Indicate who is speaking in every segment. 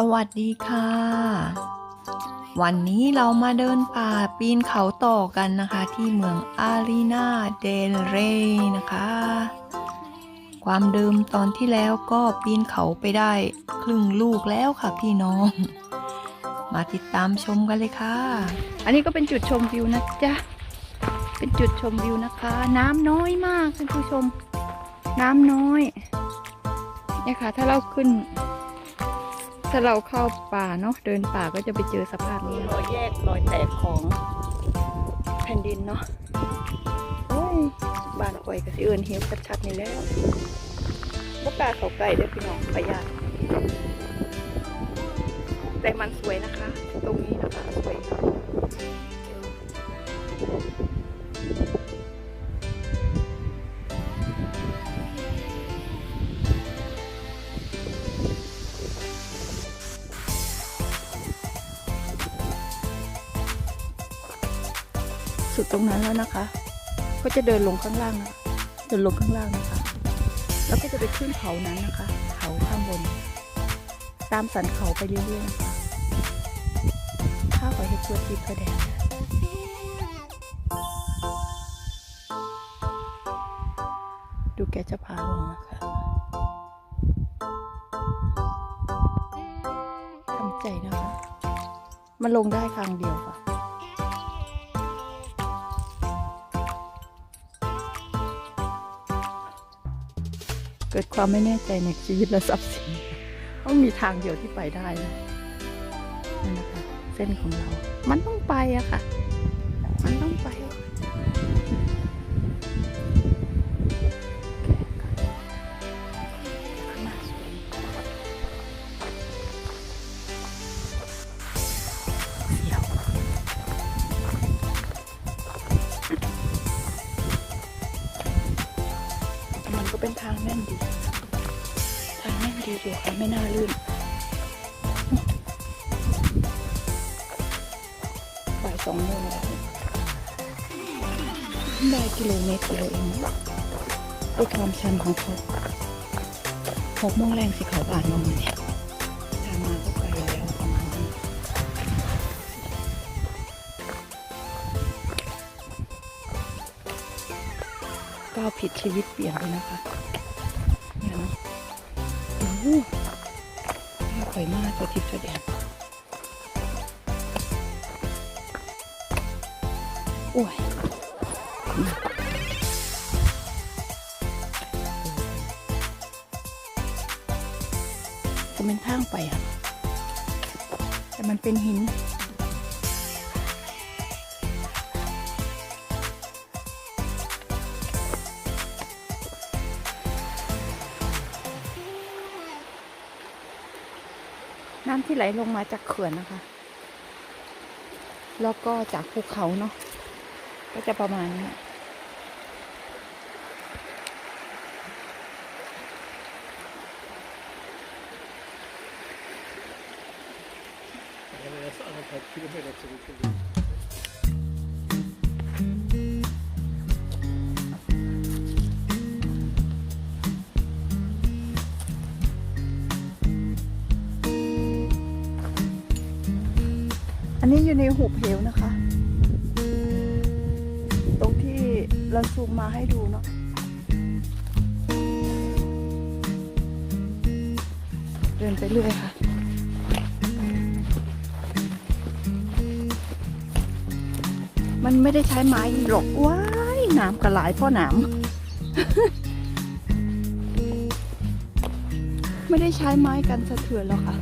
Speaker 1: สวัสดีค่ะ วันนี้เรามาเดินป่าปีนเขาต่อกันนะคะ ที่เมืองอารีนาเดลเรย์นะคะ ความเดิมตอนที่แล้วก็ปีนเขาไปได้ครึ่งลูกแล้วค่ะพี่น้อง มาติดตามชมกันเลยค่ะ อันนี้ก็เป็นจุดชมวิวนะจ๊ะ เป็นจุดชมวิวนะคะ น้ำน้อยมากท่านผู้ชม น้ำน้อยเนี่ยค่ะถ้าเราขึ้น ถ้าเราเข้าป่าเนาะเดินป่าก็จะไปเจอสภาพนี้รอยแยกรอยแตกของแผ่นดินเนาะโอ้ยบ้านคอยกับสิเอินเฮียชัดๆนี่แล้วก็กล้าเขาไก่เด้อพี่น้องประหยัดแต่มันสวยนะคะ ตรงนี้นะคะสวย รงนั้นแล้วนะคะ ก็จะเดินลงข้างล่างนะเดินลงข้างล่างนะคะ แล้วก็จะไปขึ้นเขานั้นนะคะ เขาข้างบน ตามสันเขาไปเรื่อยๆนะคะข้าวขอเห็ดตัวทิพย์ตัวแดงดูแกจะพาลงนะคะทำใจนะคะ มันลงได้ครั้งเดียวค่ะ เกิดความไม่แน่ใจในชีวิตและทรัพย์สินต้องมีทางเดียวที่ไปได้นะนั่นะคะ เส้นของเรา มันต้องไปอะค่ะ มันต้องไปเสียว เป็นทางแน่นดี ทางแน่นดีอยู่ค่ะไม่น่าลื่นบ่ายสองโมงแล้วได้กิโลเมตรเดียวเองด้วยความชันของเขาหกโมงแรงสิเขาบานมาเมื่อเนี่ยาวผิดชีวิตเปลี่ยนเลยนะคะเนี่ยเนาะโอ้โหข่อยมากตัวทิพย์ตัวแดงโอ้ยจะเป็นทางไปอะ แต่มันเป็นหิน ไหลลงมาจากเขื่อนนะคะ แล้วก็จากภูเขาเนาะ ก็จะประมาณนี้
Speaker 2: Ja, das ist anderthalb Kilometer zurückgelegt.
Speaker 1: อั นนี้อยู่ในหุบเหวนะคะ ตรงที่เราซูมมาให้ดูเนาะเดินไปเรื่อยค่ะมันไม่ได้ใช้ไม้หรอกว้ายน้ำกระหลายเพ่อหนามไม่ได้ใช้ไม้กันสะเทือนหรอกค่ะ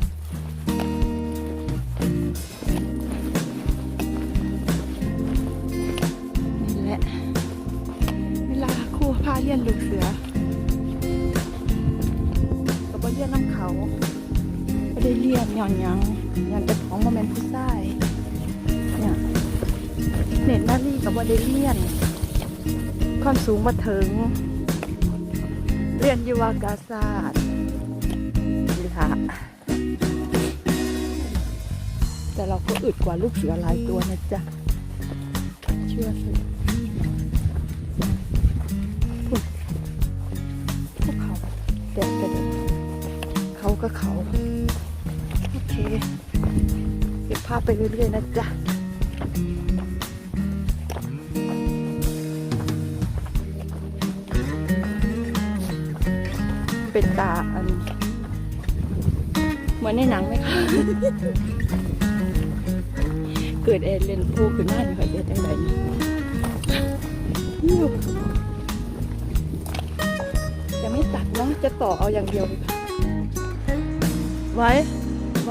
Speaker 1: พาเลี้ยนลูกเสือกับว่เลี้ยนน้ำเขาไม่ได้เลี้ยนหย่อนยังหย่อนจะของโมเมนผู้ชายเนี่ยเน็ตนารีกับว่าได้เลี้ยน ความสูงมาถึง เรียนยูวากาศาสตร์นี่ค่ะแต่เราก็อึดกว่าลูกเสือหลายตัวนะจ๊ะ เชื่อสิ ก็เขา โอเคเก็บภาพไปเรื่อยๆนะจ๊ะเป็นตาอัน เหมือนในหนังไหมคะ เกิดเอเลนพูขึ้นหน้าอยู่ค่ะเจ๊จังไรจะไม่ตัดเนาะจะต่อเอาอย่างเดียวเลยค่ะ ไว้ไ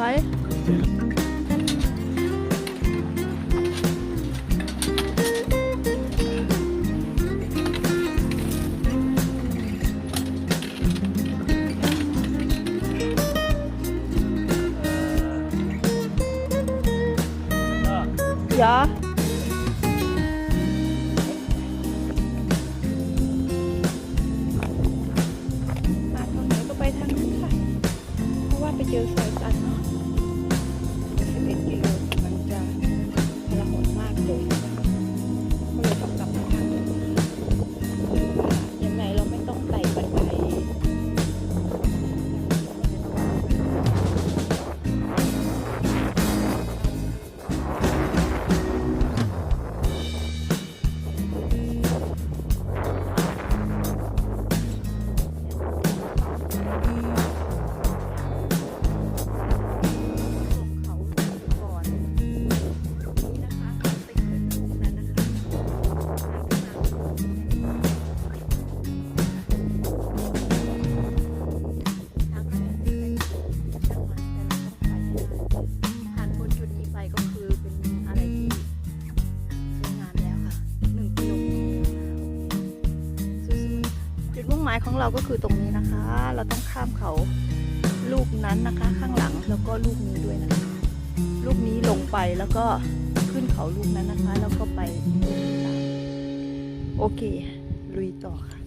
Speaker 1: เราก็คือตรงนี้นะคะ เราต้องข้ามเขาลูกนั้นนะคะ ข้างหลังแล้วก็ลูกนี้ด้วยนะคะ ลูกนี้ลงไปแล้วก็ขึ้นเขาลูกนั้นนะคะ แล้วก็ไปลูกที่สามโอเค ลุยต่อค่ะ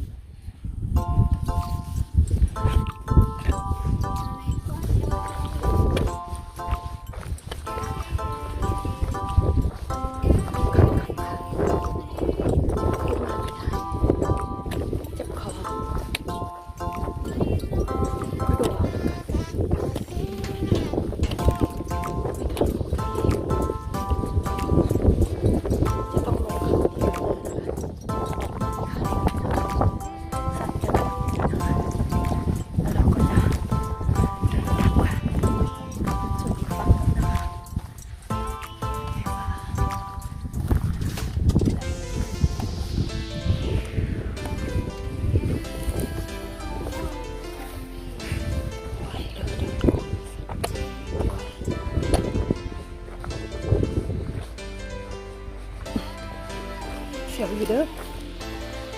Speaker 1: อเด้อ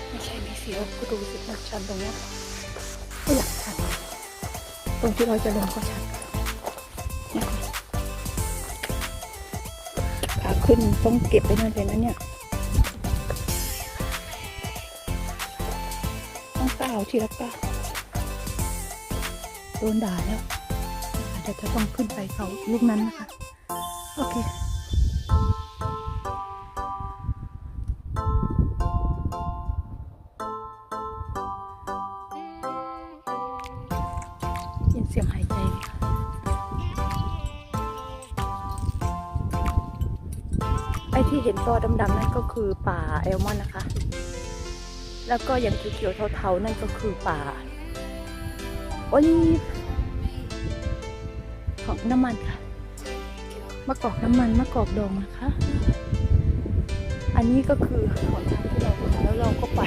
Speaker 1: ไม่ใช่ไม่เสียวก็ดูสิมันชันตรงเนี้ยก็อยากชันตรงที่เราจะลงก็ชันเนี่ยค่ะขาขึ้นต้องเก็บไปนั่นเลยนะเนี่ยต้องก้าวทีละก้าวโดนด่าแล้วเดี๋ยวจะต้องขึ้นไปเขาลูกนั้นนะคะ โอเค ยินเสียงหายใจไอ้ที่เห็นตอดำๆนั่นก็คือป่าแอลมอนนะคะ แล้วก็อย่างเขียวๆเทาๆนั่นก็คือป่าโอ้ยของน้ำมันค่ะมะกอกน้ำมันมะกอกดองนะคะ อันนี้ก็คือหนทางที่เราแล้วเราก็ไป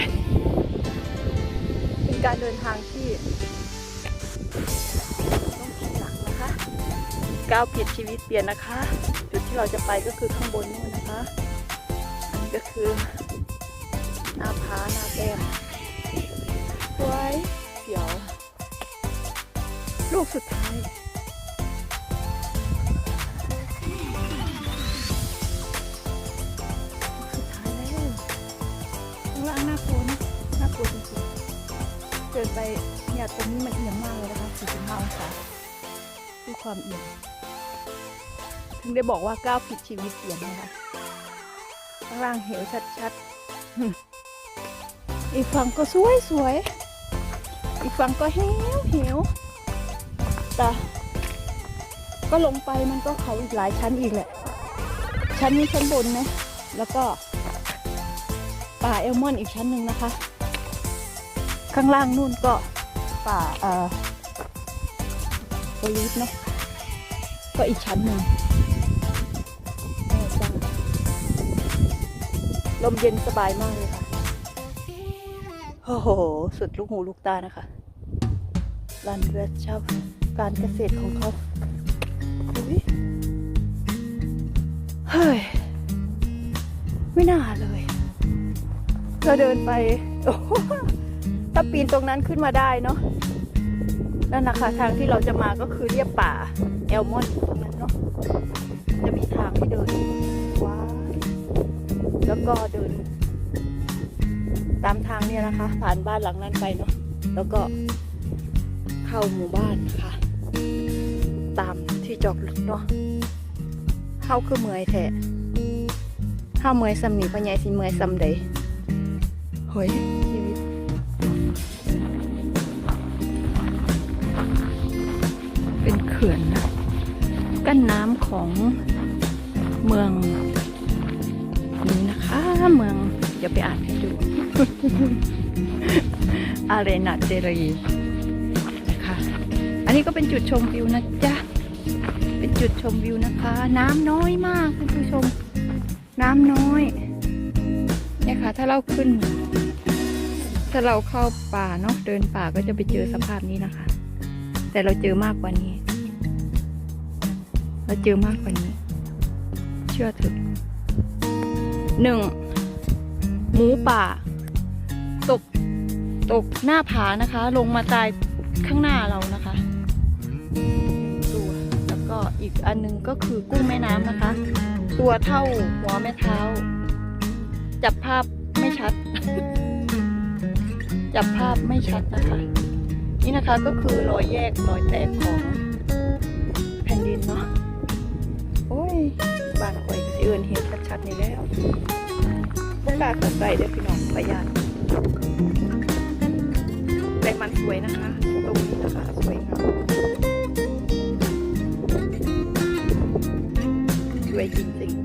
Speaker 1: เป็นการเดินทางที่ ก้าวผิดชีวิตเปลี่ยนนะคะ จุดที่เราจะไปก็คือข้างบนนู่นนะคะ อันนี้ก็คือหน้าผาหน้าแต้มสวยเขียว ลูกสุดท้ายลูกสุดท้ายแล้วข้างล่างน่ากลัวนะน่ากลัวจริงๆเดินไปเนี่ยตรงนี้มันเอียงมากเลยนะคะ45องศาด้วยความเอียง ถึงได้บอกว่าก้าวผิดชีวิตเปลี่ยนนะคะข้างล่างเหวชัดๆ อีกฝั่งก็สวยสวยๆอีกฝั่งก็เหวเหวแต่ก็ลงไปมันก็เขาอีกหลายชั้นอีกแหละ ชั้นนี้ชั้นบนนะ แล้วก็ป่าเอลมอนอีกชั้นหนึ่งนะคะ ข้างล่างนู่นก็ป่าเอ่อโอลิฟเนาะก็อีกชั้นหนึ่ง ลมเย็นสบายมากเลยค่ะ โอ้โห สุดลูกหูลูกตานะคะลานเรือชาวการเกษตรของเขาเฮ้ย ไม่น่าเลย เราเดินไป ถ้าปีนตรงนั้นขึ้นมาได้เนาะ นั่นนะคะทางที่เราจะมาก็คือเรียบป่า แอลมอนตรงนั้นเนาะ จะมีทางให้เดิน แล้วก็เดิน ตามทางเนี่ยนะคะ ผ่านบ้านหลังนั้นไปเนาะแล้วก็เข้าหมู่บ้านนะคะ ตามที่จอดรถเนาะเข้าคือเมยแท้เข้าเมยซ้ำนีพ่อใหญ่สิเมยซ้ำใดเฮ้ยชีวิตเป็นเขื่อนนะกั้นน้ำของเมือง เมือง เดี๋ยวไปอ่านให้ดู อาเรนาเจรีนะคะอันนี้ก็เป็นจุดชมวิวนะจ๊ะ เป็นจุดชมวิวนะคะ น้ำน้อยมากคุณผู้ชม น้ำน้อยเนี่ยค่ะ ถ้าเราขึ้น ถ้าเราเข้าป่าเนาะเดินป่าก็จะไปเจอสภาพนี้นะคะ แต่เราเจอมากกว่านี้ เราเจอมากกว่านี้ เชื่อเถอะหนึ่ง หมูป่า ตกตกหน้าผานะคะ ลงมาตายข้างหน้าเรานะคะตัวแล้วก็อีกอันหนึงก็คือกุ้งแม่น้ำนะคะ ตัวเท่าหัวแม่เท้า จับภาพไม่ชัด จับภาพไม่ชัดนะคะ นี่นะคะก็คือรอยแยกรอยแตกของแผ่นดินเนาะโอ้ยบ้านข่อยก็สิเอินเห็นชัดๆนี่แล้ว พวกกล้าเข้าใกล้เด้อพี่น้องประหยัดแต่มันสวยนะคะ ตรงนี้นะคะสวยงามสวยจริงๆ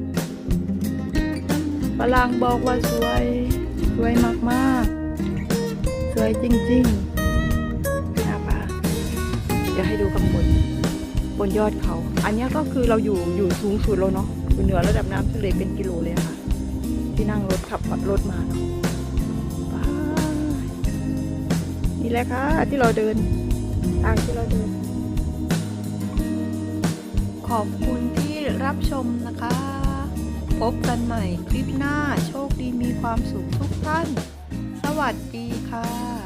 Speaker 1: ฝรั่งบอกว่าสวย สวยมากๆ สวยจริงๆน้าป่าเดี๋ยวให้ดูข้างบน บนยอดเขา อันนี้ก็คือเราอยู่อยู่สูงสุดแล้วเนาะอยู่เหนือระดับน้ำทะเลเป็นกิโลเลยค่ะ ที่นั่งรถขับรถมาเนาะนี่แหละค่ะที่เราเดินทางที่เราเดิน
Speaker 3: ขอบคุณที่รับชมนะคะ พบกันใหม่คลิปหน้าโชคดีมีความสุขทุกท่าน สวัสดีค่ะ